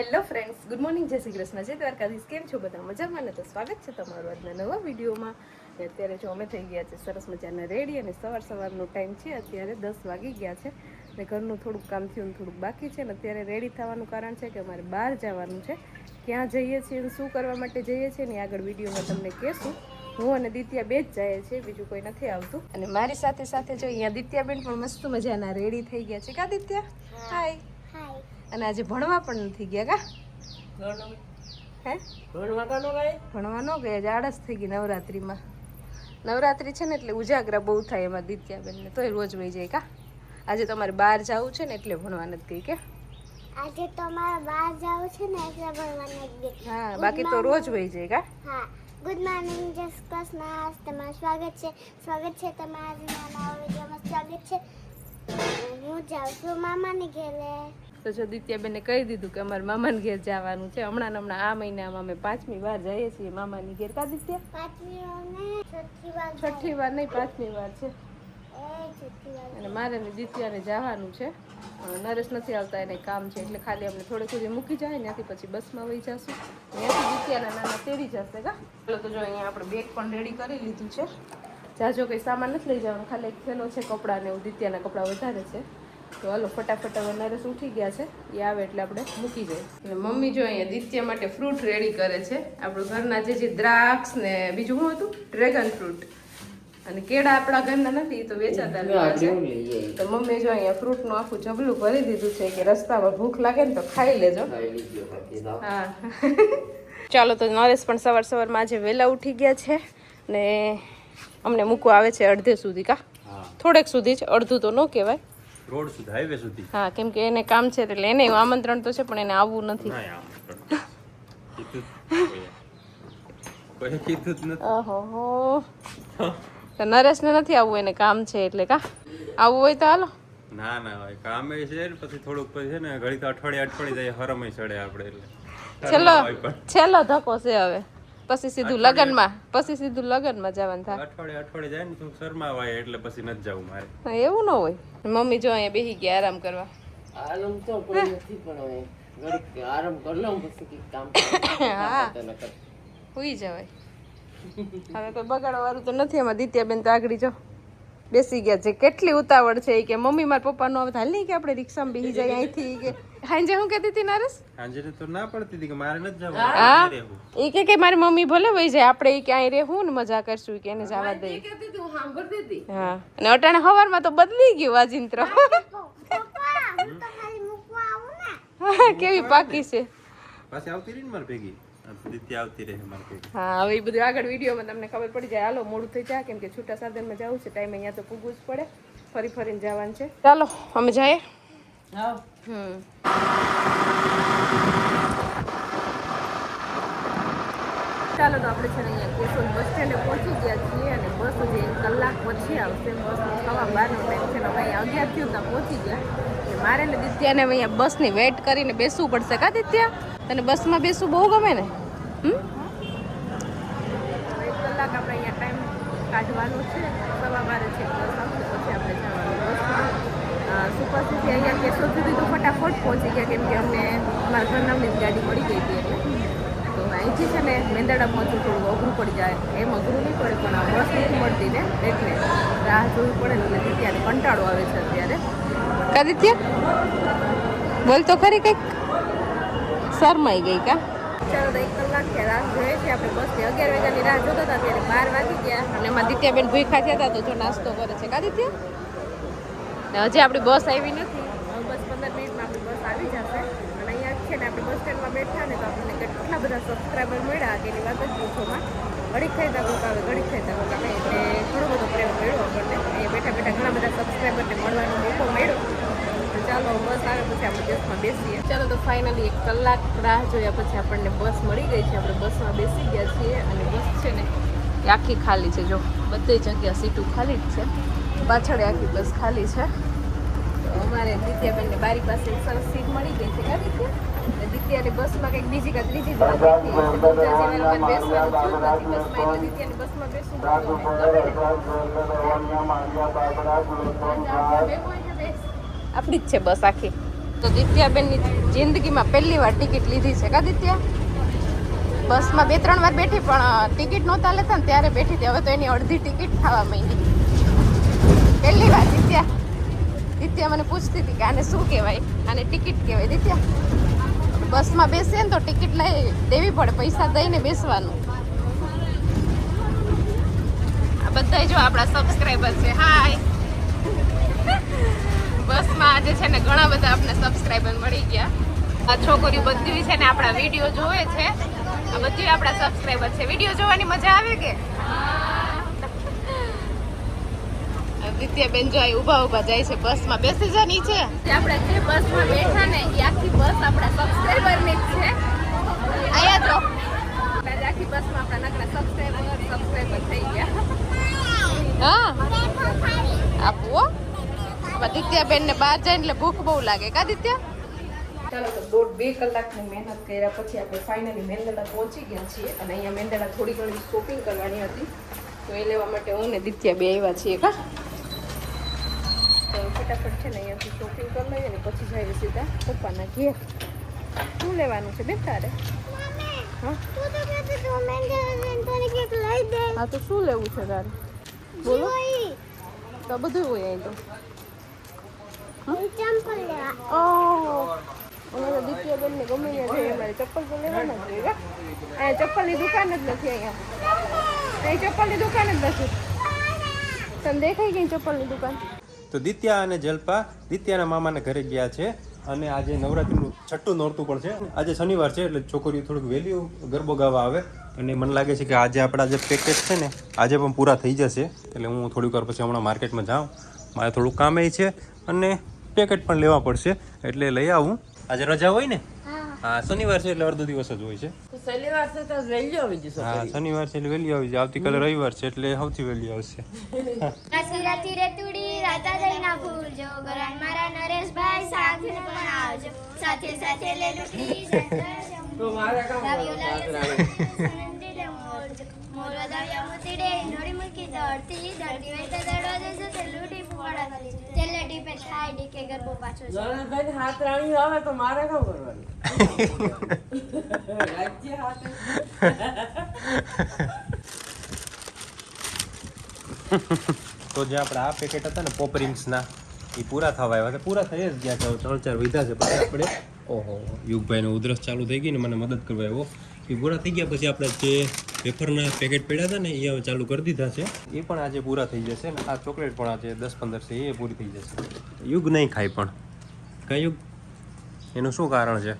Hello friends good morning જય શ્રી કૃષ્ણ. જય દ્વારકાધીશ. કેમ છો બધા? મજામાં ને તો સ્વાગત છે તમારું આજના નવા વિડીયોમાં. ને અત્યારે જો અમે થઈ ગયા છે સરસ મજાના રેડી અને સવાર સવારનો ટાઈમ છે. અત્યારે દસ વાગી ગયા છે ને ઘરનું થોડુંક કામ થયું થોડુંક બાકી છે ને અત્યારે રેડી થવાનું કારણ છે કે અમારે બહાર જવાનું છે. ક્યાં જઈએ છીએ અને શું કરવા માટે જઈએ છીએ ને આગળ વિડીયોમાં તમને કહેશું. હું અને દિત્યા બે જ જાય છે બીજું કોઈ નથી આવતું. અને મારી સાથે સાથે જો અહીંયા દિત્યાબેન પણ મસ્ત મજાના રેડી થઈ ગયા છે. કા દિત્યા? હાય અને આજે ભણવા પણ નથી ગયા કા? હે? ભણવા ન ગયા આજે આળસ થઈ ગઈ નવરાત્રિમાં. નવરાત્રિ છે ને એટલે ઉજાગરા બહુ થાય એમાં દિત્યાબેનને તોય રોજ વહી જાય કા? આજે તમારે બહાર જવું છે ને એટલે ભણવા નથી ગઈ કે? આજે તો અમારે બહાર જવું છે ને એટલે ભણવાને ગઈ. હા બાકી તો રોજ વહી જાય કા? હા. ગુડ મોર્નિંગ જય કૃષ્ણ. તમારું સ્વાગત છે. સ્વાગત છે તમારા નાના વિડીયોમાં. સ્વાગત છે. હું જાઉં છું મામાની ઘરે. તો જો દિત્યાબેને કહી દીધું કે અમારે મામાને ઘેર જવાનું છે. હમણાં હમણાં આ મહિનામાં અમે પાંચમી વાર જઈએ છીએ મામાની ઘેર. કા દિત્યા? છઠ્ઠી વાર છઠ્ઠી વાર નહીં પાંચમી વાર છે. અને મારે ને દિત્યાને જવાનું છે. નરેશ નથી આવતા એને કામ છે એટલે ખાલી અમને થોડે સુધી મૂકી જાય ત્યાંથી પછી બસમાં વહી જશું. ત્યાંથી દિત્યાના નાના તેડી જશે કા? ચાલો તો જો અહીંયા આપણે બેગ પણ રેડી કરી લીધું છે. જાજો કંઈ સામાન નથી લઈ જવાનું ખાલી એક થેલો છે કપડાં ને એવું દિત્યાના કપડાં વધારે છે. તો હાલો ફટાફટ હવે નરેશ ઉઠી ગયા છે. એ આવે એટલે આપણે મૂકી જાય અને મમ્મી જો અહીંયા દિત્ય માટે ફ્રૂટ રેડી કરે છે. આપણું ઘરના જે જે દ્રાક્ષ ને બીજું શું હતું? ડ્રેગન ફ્રૂટ અને કેળા આપણા ઘરના નથી એ તો વેચાતા તો મમ્મી જો અહીંયા ફ્રૂટનું આખું જબલું ભરી દીધું છે કે રસ્તામાં ભૂખ લાગે ને તો ખાઈ લેજો. હા. ચાલો તો નરેશ પણ સવાર સવારમાં આજે વહેલા ઉઠી ગયા છે ને અમને મૂકવા આવે છે અડધે સુધી કા? થોડેક સુધી જ અડધું તો ન કહેવાય. રોડ સુધી હાઈવે સુધી. હા કેમ કે એને કામ છે એટલે એને આમંત્રણ તો છે પણ એને આવવું નથી. કોઈ કીધું નથી. ઓહો તો નરેશને નથી આવવું એને કામ છે એટલે કા? આવવું હોય તો હાલો. ના ના હોય કામે છે ને પછી થોડુંક પછી ને ઘડી તો અઠવાડિયે અઠવાડિયે જાય હરમય ચડે આપણે એટલે. છેલ્લો છેલ્લો ધક્કો છે હવે. પછી સીધું લગનમાં પછી સીધું લગનમાં જવાનું થાય. અઠવાડિયે અઠવાડિયે જાય ને તો શરમાવાય એટલે પછી નથી જવું મારે. હા, એવું ન હોય. મમ્મી જો અહીંયા બેસી ગયા આરામ કરવા. આરામ તો કોઈ નથી પણ હવે આરામ કરી લઉં પછી કામ હા. તો સુઈ જવાય. હવે કોઈ બગાડવા વાળું તો નથી એમાં દિત્યાબેન તો આગળ જો. બેસી ગયા છે. કેટલી ઉતાવળ છે કે મમ્મી મારા પપ્પાનો હવે હાલ નહીં કે આપણે રિક્ષામાં બેસી જાય અહીંથી કે. હાંજે હું કહેતી હતી નરેશ? હાંજે તો ના પડતી હતી કે મારે નથી જવું. હા? એ કે કે મારી મમ્મી ભલે વહી જાય આપણે એ કે અહીં રહેવું ને મજા કરશું કે એને જવા દે. હા અને અટાણે સવારમાં તો બદલી ગયું વાજિંત્ર પપ્પા હું તો ખાલી મૂકવા આવું ને. કેવી પાકી છે. પાછી આવતી રહી ને મારી ભેગી. દિત્યા આવતી રહે મારી હા હવે એ બધું આગળ વિડીયોમાં તમને ખબર પડી જાય. હાલો મોડું થઈ જાય. કેમ કે છૂટા સાધનમાં જવું છે. ટાઈમ અહીંયા તો પૂગવું જ પડે. ફરી ફરીને જવાનું છે. ચાલો અમે જઈએ. હમ. ચાલો તો આપણે છે ને અહીંયા કેશોદ બસ સ્ટેન્ડે પહોંચી ગયા છીએ અને બસ હજી એક કલાક પછી આવશે. બસ સવા બારનો ટાઈમ છે ને અહીંયા અગિયાર થયું ત્યાં પહોંચી ગયા. મારે ને દિત્યાને અહીંયા બસની વેઇટ કરીને બેસવું પડશે. કા દિત્યા? તને બસમાં બેસવું બહુ ગમે ને હમ એક કલાક આપણે અહીંયા ટાઈમ કાઢવાનો છે સવા બારે છે બસ આવશે પછી આપણે જવાનું બસમાં સુપરસીથી અહીંયા કેશોદ સુધી તો પહોંચી ગયા કેમ કે અમને મારા ઘરના ગાડી મળી ગઈ હતી એટલે. તો અહીંથી છે ને મેંદરડા પહોંચવું થોડું અઘરું પડી જાય. એમ અઘરું નહીં પડે પણ આ બસ નથી મળતી ને એટલે રાહ જોવી પડે ને એટલે ત્યારે કંટાળો આવે છે અત્યારે. કાદિત્ય બોલ તો ખરી કંઈક. શરમાઈ ગઈ કા? ચાલો એક કલાક છે રાહ જોઈએ છે આપણે બસથી અગિયાર વાગ્યાની રાહ જોતા હતા ત્યારે બાર વાગી ગયા. અને એમાં દિત્યાબેન ભૂખા થયા હતા તો જો નાસ્તો કરે છે. કા દિત્યા ને હજી આપણી બસ આવી નથી હવે બસ પંદર મિનિટમાં આપણી બસ આવી જશે અને અહીંયા સ્ટેન્ડમાં બેઠા ને તો આપણને કેટલા બધા સબસ્ક્રાઈબર મળ્યા કે એની વાત જ પૂછોમાં. ગળી ખાઈતા કોક આવે ઘડીક ખાઈતા કોક આવે, એટલે ઘણો બધો પ્રેમ મળ્યો આપણને. એ બેઠા બેઠા ઘણા બધા સબસ્ક્રાઈબરને મળવાનો મોકો મળ્યો. ચાલો, બસ આવે પછી આપણે બસમાં બેસીએ. ચાલો, તો ફાઇનલી એક કલાક રાહ જોયા પછી આપણને બસ મળી ગઈ છે. આપણે બસમાં બેસી ગયા છીએ અને બસ છે ને એ આખી ખાલી છે. જો, બધી જગ્યા સીટું ખાલી જ છે. પાછળ આખી બસ ખાલી છે. તો અમારે દિત્યાબેનને બારી પાસે સરસ સીટ મળી ગઈ છે. કા દિત્યા અને દિત્યાની બસમાં કંઈક બીજી કાં ત્રીજી જ બસ હતી. બસમાં. બેસવું? આપણી જ છે બસ આખી. તો દિત્યાબેનની જિંદગીમાં પહેલી વાર ટિકિટ લીધી છે કા દિત્યા? બસમાં બે ત્રણ વાર બેઠી પણ ટિકિટ નહોતા લેતા ને ત્યારે બેઠી હતી. હવે તો એની અડધી ટિકિટ થવા માંડી. પહેલી વાર દિત્યા. દિત્યા મને પૂછતી હતી કે આને શું કહેવાય? આને ટિકિટ કહેવાય દિત્યા? બસમાં બેસીએ ને તો ટિકિટ લઈ દેવી પડે, પૈસા દઈને બેસવાનું. આ બધા જો આપણા સબસ્ક્રાઈબર છે. હાય બસમાં આજે છે ને ઘણા બધા આપણે સબસ્ક્રાઈબર મળી ગયા. આ છોકરીઓ બધી છે ને આપણા વીડિયો જોવે છે. આ બધી આપણા સબસ્ક્રાઈબર છે. વીડિયો જોવાની મજા આવે કે? દિત્યાબેન જો અહીં ઊભા ઊભા જાય છે બસમાં. બેસી જા નીચે. આપણે જે બસમાં બેઠા ને એ આખી બસ આપણા સબસ્ક્રાઈબરની જ છે. અહીંયા જો આખી બસમાં આપણા નકરા સબસ્ક્રાઈબર સબસ્ક્રાઈબર થઈ ગયા. હા. આપવો દિત્યાબેન ને બહાર જાય એટલે ભૂખ બહુ લાગે. કા દિત્યા ચાલો તો દોઢ બે કલાકની મહેનત કર્યા પછી આપણે ફાઇનલી મેંદડા પહોંચી ગયા છીએ અને અહીંયા મેંદડા થોડી ઘણી શોપિંગ કરવાની હતી. તો એ લેવા માટે હું ને દિત્યા બે આવ્યા છીએ. કા? ફટાફટ છે ને અહીંયાથી શોપિંગ કરી લઈએ ને પછી જઈએ સીધા પપ્પાના ઘેર. શું લેવાનું છે બે તારે? હા? તું શું લેવું છે તારે? બોલો. તો બધું હોય અહીં તો. અમારા ને ગમે ત્યાં જઈએ ચપ્પલ તો લેવાના જ અહીંયા ચપ્પલની દુકાન જ નથી અહીંયા. અહીં ચપ્પલની દુકાન જ નથી. તને દેખાઈ ગઈ ચપ્પલની દુકાન? તો દિત્યા અને જલ્પા દિત્યાના મામાના ઘરે ગયા છે અને આજે નવરાત્રીનું છઠ્ઠું નોરતું પણ છે. આજે શનિવાર છે એટલે છોકરીઓ થોડુંક વહેલી ગરબો ગાવા આવે અને મને લાગે છે કે આજે આપણા જે પેકેજ છે ને, આજે પણ પૂરા થઈ જશે. એટલે હું થોડીક વાર પછી હમણાં માર્કેટમાં જાઉં. મારે થોડુંક કામ એ છે અને પેકેટ પણ લેવા પડશે એટલે લઈ આવું. આજે રજા હોય ને હા શનિવાર છે એટલે અડધો દિવસ જ હોય છે. શનિવાર છે તો વહેલી આવી જશે હા શનિવાર છે એટલે વહેલી આવી જાય. આવતીકાલે રવિવાર છે એટલે સૌથી વહેલી આવશે. રાતી રાતી રાતા દઈ ના ભૂલજો ગરાન મારા નરેશભાઈ સાથે પણ આવજો. સાથે સાથે લે તો મારે કામ તો જે આપણે આ પેકેટ હતા ને પોપ ના, એ પૂરા થવા આવ્યા છે. પૂરા થઈ જ ગયા છે. ત્રણ ચાર વધ્યા છે પછી આપણે. ઓહો, યુગભાઈને ઉધરસ ચાલુ થઈ ગઈ ને મને મદદ કરવા આવ્યો. એ પૂરા થઈ ગયા પછી આપણે જે વેફરના પેકેટ પડ્યા હતા ને એ હવે ચાલુ કરી દીધા છે. એ પણ આજે પૂરા થઈ જશે ને? આ ચોકલેટ પણ આજે દસ પંદર છે એ પૂરી થઈ જશે. યુગ નહીં ખાય પણ. કઈ યુગ? એનું શું કારણ છે?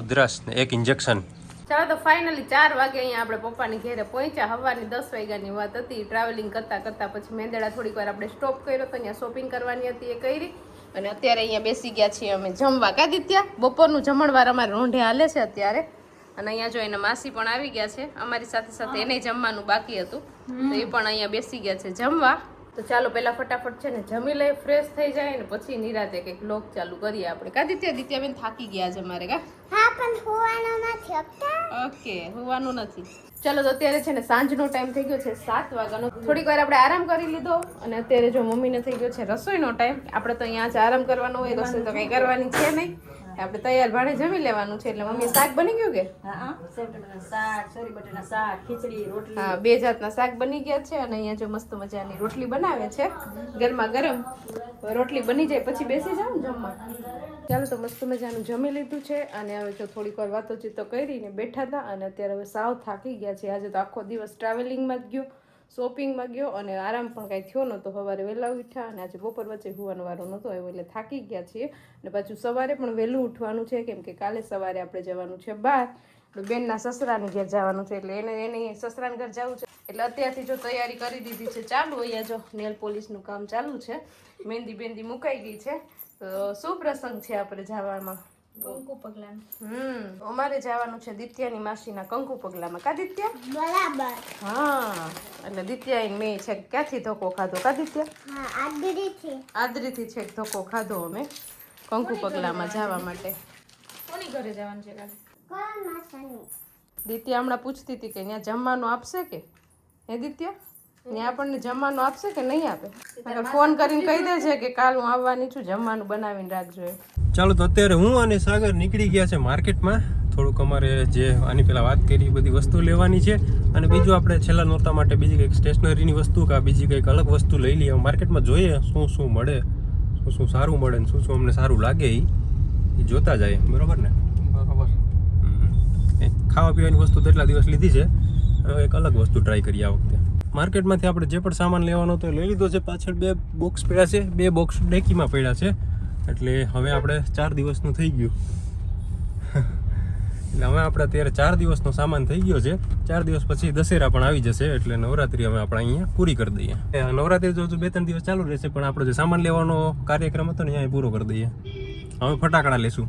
ઉધરસ ને એક ઇન્જેક્શન ચાલો તો ફાઇનલી ચાર વાગે અહીંયા આપણે પપ્પાની ઘેરે પહોંચ્યા. સવારની દસ વાગ્યાની વાત હતી ટ્રાવેલિંગ કરતા કરતા પછી મેંદડા થોડીક વાર આપણે સ્ટોપ કર્યો તો અહીંયા શોપિંગ કરવાની હતી એ કરી. અને અત્યારે અહીંયા બેસી ગયા છીએ અમે જમવા. કા દિત્યા? બપોરનું જમણવાર અમારે રોંઢે હાલે છે અત્યારે. અને અહીંયા જો એના માસી પણ આવી ગયા છે અમારી સાથે સાથે એને જમવાનું બાકી હતું. તો એ પણ અહીંયા બેસી ગયા છે જમવા. તો ચાલો પહેલા ફટાફટ છે ને જમી લઈ ફ્રેશ થઈ જાય ને પછી નિરાતે કંઈક લોક ચાલુ કરીએ આપણે. કા દિત્યા દિત્યાબેન થાકી ગયા છે મારે કા? હા પણ હોવાનું નથી ઓકે હોવાનું નથી. ચાલો તો અત્યારે છે ને સાંજનો ટાઈમ થઈ ગયો છે સાત વાગ્યાનો. થોડીક વાર આપણે આરામ કરી લીધો અને અત્યારે જો મમ્મીને થઈ ગયો છે રસોઈનો ટાઈમ આપણે તો અહીંયા જ આરામ કરવાનો હોય રસોઈ તો કંઈ કરવાની છે નહીં. આપણે તૈયાર ભાણે જમી લેવાનું છે એટલે મમ્મી શાક બની ગયું કે? હા બે જાતના શાક બની ગયા છે અને અહીંયા જો મસ્ત મજાની રોટલી બનાવે છે. ગરમા ગરમ રોટલી બની જાય પછી બેસી જાવ ને જમવા. ચાલો તો મસ્ત મજાનું જમી લીધું છે અને હવે જો થોડીક વાર વાતોચીતો કરીને બેઠા હતા અને અત્યારે હવે સાવ થાકી ગયા છે આજે તો આખો દિવસ ટ્રાવેલિંગમાં જ ગયો. શોપિંગમાં ગયો અને આરામ પણ કાંઈ થયો નહોતો. સવારે વહેલા ઉઠ્યા અને આજે બપોર વચ્ચે હોવાનો વારો નહોતો આવ્યો એટલે થાકી ગયા છીએ. અને પાછું સવારે પણ વહેલું ઉઠવાનું છે, કેમ કે કાલે સવારે આપણે જવાનું છે બહાર. એટલે બેનના સસરાને ઘેર જવાનું છે, એટલે એને એને સસરાને ઘર જવું છે. એટલે અત્યારથી જો તૈયારી કરી દીધી છે ચાલુ, અહીંયા જો નેલ પોલિશનું કામ ચાલુ છે. મહેંદી બેંદી મુકાઈ ગઈ છે. તો શું પ્રસંગ છે આપણે જવામાં? કંકુ પગલાં હમ અમારે જવાનું છે દિત્યાની માસીના કંકુ પગલામાં. કા દિત્યા? બરાબર. હા એટલે દિત્યા મેં છે ક્યાંથી ધોકો ખાધો? કા દિત્યા? હા આદરીથી આદરીથી છેક ધોકો ખાધો અમે કંકુ પગલામાં જવા માટે. કોની ઘરે જવાનું છે કાલે? દિત્યા હમણાં પૂછતી હતી કે ત્યાં જમવાનું આપશે કે? હે દિત્યા? ને આપણને જમવાનું આપશે કે નહીં આપે? ફોન કરીને કહી દે છે કે કાલ હું આવવાની છું જમવાનું બનાવીને રાખજો ચાલો તો અત્યારે હું અને સાગર નીકળી ગયા છે માર્કેટમાં. થોડુંક અમારે જે આની પહેલાં વાત કરી બધી વસ્તુ લેવાની છે. અને બીજું આપણે છેલ્લા નોરતા માટે બીજી કંઈક સ્ટેશનરીની વસ્તુ કે બીજી કંઈક અલગ વસ્તુ લઈ લઈએ. માર્કેટમાં જોઈએ શું શું મળે શું શું સારું મળે ને શું શું અમને સારું લાગે એ એ જોતા જાય બરાબર ને? બરાબર. ખાવા પીવાની વસ્તુ તો એટલા દિવસ લીધી છે. હવે એક અલગ વસ્તુ ટ્રાય કરીએ આ વખતે. માર્કેટમાંથી આપણે જે પણ સામાન લેવાનો હતો એ લઈ લીધો છે. પાછળ બે બોક્સ પડ્યા છે. બે બોક્સ ડેકીમાં પડ્યા છે. એટલે હવે આપણે ચાર દિવસનું થઈ ગયું. એટલે હવે આપણે અત્યારે ચાર દિવસનો સામાન થઈ ગયો છે. ચાર દિવસ પછી દશેરા પણ આવી જશે. એટલે નવરાત્રી અમે આપણે અહીંયા પૂરી કરી દઈએ. નવરાત્રી તો બે ત્રણ દિવસ ચાલુ રહેશે, પણ આપણો જે સામાન લેવાનો કાર્યક્રમ હતો ને અહીંયા પૂરો કરી દઈએ. હવે ફટાકડા લેશું.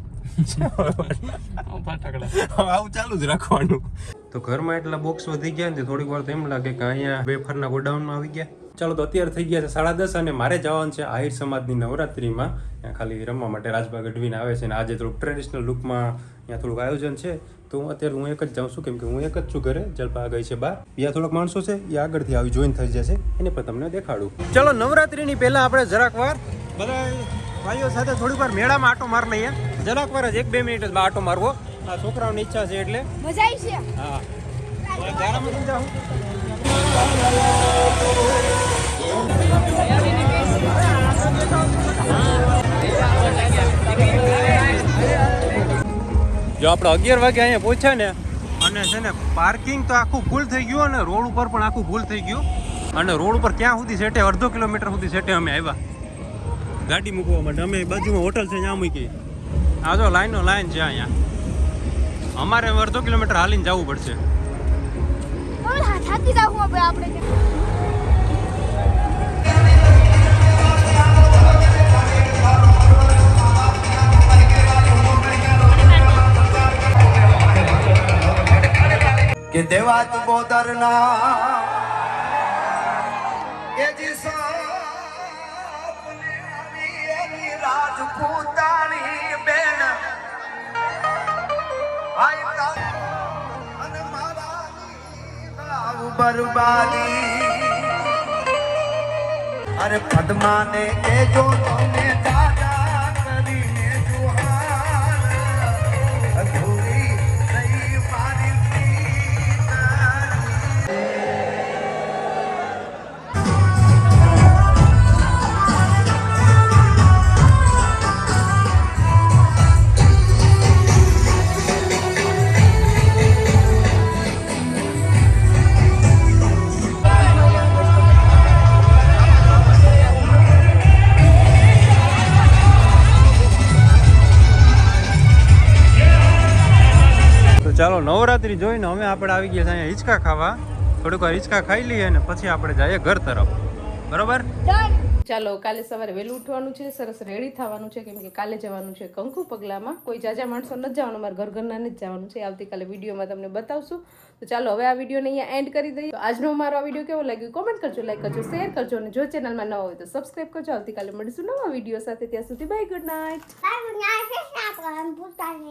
આવું ચાલુ જ રાખવાનું. તો ઘરમાં એટલા બોક્સ વધી ગયા ને થોડીક વાર તો એમ લાગે કે અહીંયા વેફરના ગોડાઉનમાં આવી ગયા. ચાલો તો અત્યારે થઈ ગયા છે સાડા દસ અને મારે જવાનું છે આહિર સમાજની નવરાત્રિમાં. ત્યાં ખાલી રમવા માટે રાજભા ગઢવીને આવે છે અને આજે થોડુંક ટ્રેડિશનલ લુકમાં ત્યાં થોડુંક આયોજન છે. તો હું અત્યારે હું એક જ જાઉં છું કેમ કે હું એક જ છું ઘરે જલપા ગઈ છે બહાર. બીજા થોડાક માણસો છે એ આગળથી આવી જોઈન થઈ જશે. એને પણ તમને દેખાડું. ચલો નવરાત્રિની પહેલાં આપણે જરાક વાર બધા ભાઈઓ સાથે થોડીક વાર મેળામાં આટો માર લઈએ. જરાક વાર જ એક બે મિનિટ જ આટો મારવો. આ છોકરાઓની ઈચ્છા છે એટલે. મજા આવી છે. હા. ગારામાં જો આપણે અગિયાર વાગે અહીંયા પહોંચ્યા ને અને છે ને પાર્કિંગ તો આખું ફૂલ થઈ ગયું અને રોડ ઉપર પણ આખું ફૂલ થઈ ગયું. અને રોડ ઉપર ક્યાં સુધી સેટે? અડધો કિલોમીટર સુધી સેટે અમે આવ્યા. ગાડી મૂકવા માટે. અમે બાજુમાં હોટલ છે ત્યાં મૂકી આ જો લાઈનો લાઈન છે અહીંયા. અમારે અડધો કિલોમીટર હાલીને જવું પડશે. આપણે કે દેવાત બોદરના એ બરબાદી. અરે પદ્માને કેજો તમે નવરાત્રી જોઈને હવે આપણે આવી ગયા છે અહીંયા હિંચકા ખાવા. થોડુંક વાર હિંચકા ખાઈ લઈએ અને પછી આપણે જઈએ ઘર તરફ. બરોબર? ચાલો કાલે સવારે વહેલું ઉઠવાનું છે સરસ રેડી થવાનું છે કેમ કે કાલે જવાનું છે કંકુ પગલામાં. કોઈ જાજા માણસો નથી જવાનું મારે ઘર ઘરના જ જવાનું છે. આવતીકાલે વિડીયોમાં તમને બતાવશું. તો ચાલો હવે આ વિડીયોને અહીંયા એન્ડ કરી દઈએ. આજનો મારો આ વીડિયો કેવો લાગ્યો? કોમેન્ટ કરજો લાઈક કરજો શેર કરજો અને જો ચેનલમાં નવા હોય તો સબસ્ક્રાઈબ કરજો. આવતીકાલે મળીશું નવા વીડિયો સાથે. ત્યાં સુધી બાય ગુડ નાઇટ